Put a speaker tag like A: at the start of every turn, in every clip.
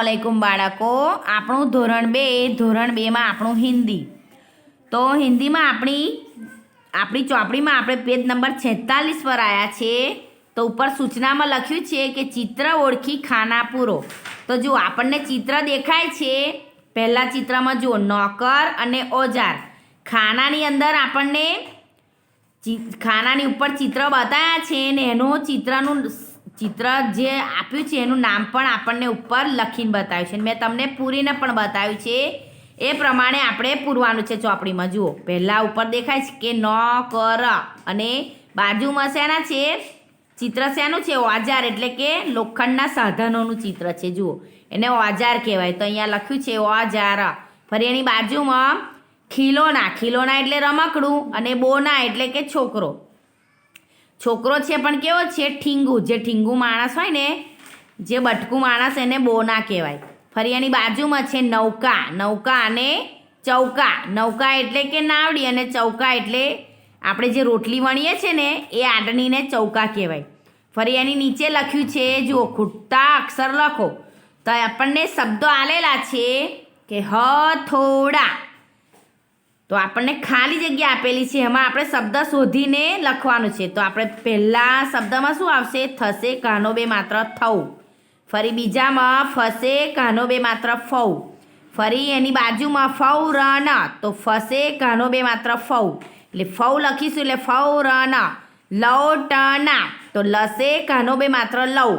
A: અસલામુઅલૈકુમ બાળકો. આપણું ધોરણ બે, ધોરણ બેમાં આપણું હિન્દી. તો હિન્દીમાં આપણી આપણી ચોપડીમાં આપણે પેજ નંબર છેતાલીસ પર આવ્યા છે તો ઉપર સૂચનામાં લખ્યું છે કે ચિત્ર ઓળખી ખાના પૂરો. તો જો આપણને ચિત્ર દેખાય છે. પહેલાં ચિત્રમાં જુઓ, નોકર અને ઓજાર. ખાનાની અંદર આપણને ખાનાની ઉપર ચિત્ર બતાવ્યા છે ને એનું ચિત્રનું ચિત્ર જે આપ્યું છે, એનું નામ પણ આપણને ઉપર લખીને બતાવ્યું છે. મેં તમને પૂરીને પણ બતાવ્યું છે. એ પ્રમાણે આપણે પૂરવાનું છે ચોપડીમાં. જુઓ, પહેલાં ઉપર દેખાય છે કે ન કર. અને બાજુમાં શેના છે? ચિત્ર શેનું છે? ઓજાર, એટલે કે લોખંડના સાધનોનું ચિત્ર છે. જુઓ, એને ઓજાર કહેવાય. તો અહીંયા લખ્યું છે ઓજાર. ફરી એની બાજુમાં ખીલોના. ખીલોના એટલે રમકડું અને બોના એટલે કે છોકરો. છોકરો છે પણ કેવો છે? ઠીંગુ. જે ઠીંગુ માણસ હોય ને, જે બટકું માણસ એને બોના કહેવાય. ફરી એની બાજુમાં છે નૌકા. નૌકા અને ચૌકા. નૌકા એટલે કે નાવડી અને ચૌકા એટલે આપણે જે રોટલી વણીએ છીએ ને, એ આડણીને ચૌકા કહેવાય. ફરી એની નીચે લખ્યું છે જુઓ ખૂટતા અક્ષર લખો. તો આપણને શબ્દો આલેલા છે કે હથોડા તો આપણને ખાલી જગ્યા આપેલી છે. એમાં આપણે શબ્દ શોધીને લખવાનું છે. તો આપણે પહેલા શબ્દમાં શું આવશે? થશે કાનો બે માત્ર થવું ફરી બીજામાં ફસે કાનો બે માત્ર ફૌ ફરી એની બાજુમાં ફૌ રન તો ફસે કાનો બે માત્ર ફૌ એટલે ફૌ લખીશું એટલે ફૌ રન લવટના તો લસે કાનો બે માત્ર લવ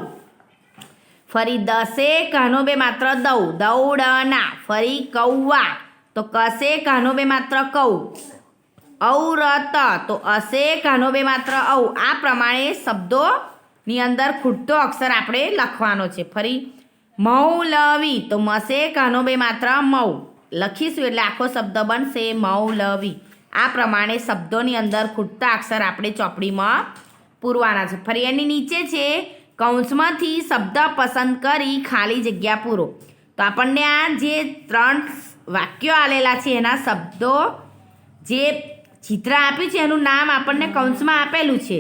A: ફરી દસે કાનો બે માત્ર દઉં. દૌડના ફરી કૌવા. તો કસે કાનો બે માત્ર કૌ ઔરત તો. અસે કાનો બે માત્ર ઔ આ પ્રમાણે શબ્દોની અંદર ખૂટતો અક્ષર આપણે લખવાનો છે. ફરી મૌલવી તો મસે કાનો બે માત્ર મૌ. લખીશું એટલે આખો શબ્દ બનશે મૌલવી આ પ્રમાણે શબ્દોની અંદર ખૂટતા અક્ષર આપણે ચોપડીમાં પૂરવાના છે. ફરી, એની નીચે છે, કૌંસમાંથી શબ્દ પસંદ કરી ખાલી જગ્યા પૂરો. તો આપણને આ જે ત્રણ વાક્યો આલેલા છે એના શબ્દો. જે ચિત્ર આપ્યું છે એનું નામ આપણને કૌંસમાં આપેલું છે.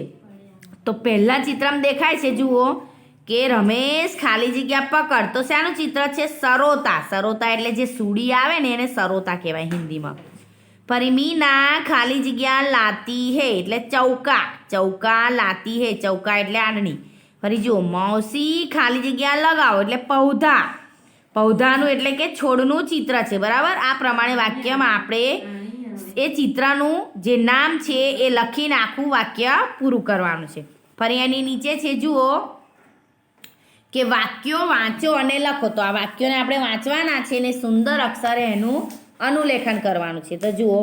A: તો પહેલાં ચિત્રમાં દેખાય છે, જુઓ, કે રમેશ ખાલી જગ્યા પકડ. તો શાનું ચિત્ર છે સરોતા. સરોતા એટલે જે સુડી આવે ને એને સરોતા કહેવાય હિન્દીમાં. ફરી મીના ખાલી જગ્યા લાતી હે, એટલે ચૌકા. ચૌકા લાતી હે, ચૌકા એટલે આડણી ફરી જુઓ, મૌસી ખાલી જગ્યા લગાવો, એટલે પૌધા. પૌધાનું એટલે કે છોડનું ચિત્ર છે, બરાબર? આ પ્રમાણે વાક્યમાં આપણે એ ચિત્રનું જે નામ છે એ લખીને આખું વાક્ય પૂરું કરવાનું છે. ફરી એની નીચે છે, જુઓ, કે વાક્યો વાંચો અને લખો. તો આ વાક્યોને આપણે વાંચવાના છે ને સુંદર અક્ષરે એનું અનુલેખન કરવાનું છે. તો જુઓ,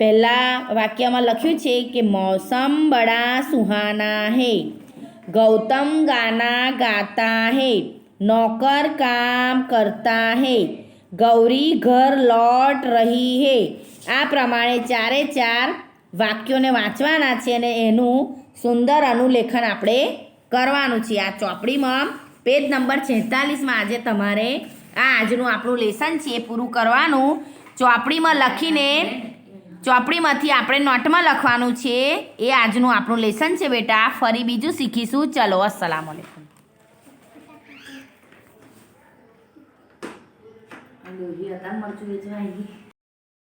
A: પહેલાં વાક્યમાં લખ્યું છે કે મોસમ બડા સુહાના હે, ગૌતમ ગાના ગાતા હે. નોકર કામ કરતા હે ગૌરી ઘર લોટ રહી હે આ પ્રમાણે ચારે ચાર વાક્યોને વાંચવાના છે અને એનું સુંદર અનુલેખન આપણે કરવાનું છે. આ ચોપડીમાં પેજ નંબર છેતાલીસમાં આજે તમારે આ આજનું આપણું લેસન છે એ પૂરું કરવાનું. ચોપડીમાં લખીને ચોપડીમાંથી આપણે નોટમાં લખવાનું છે. એ આજનું આપણું લેસન છે બેટા. ફરી બીજું શીખીશું. ચલો અસલામ 牛逼啊！咱们做的是蚂蚁。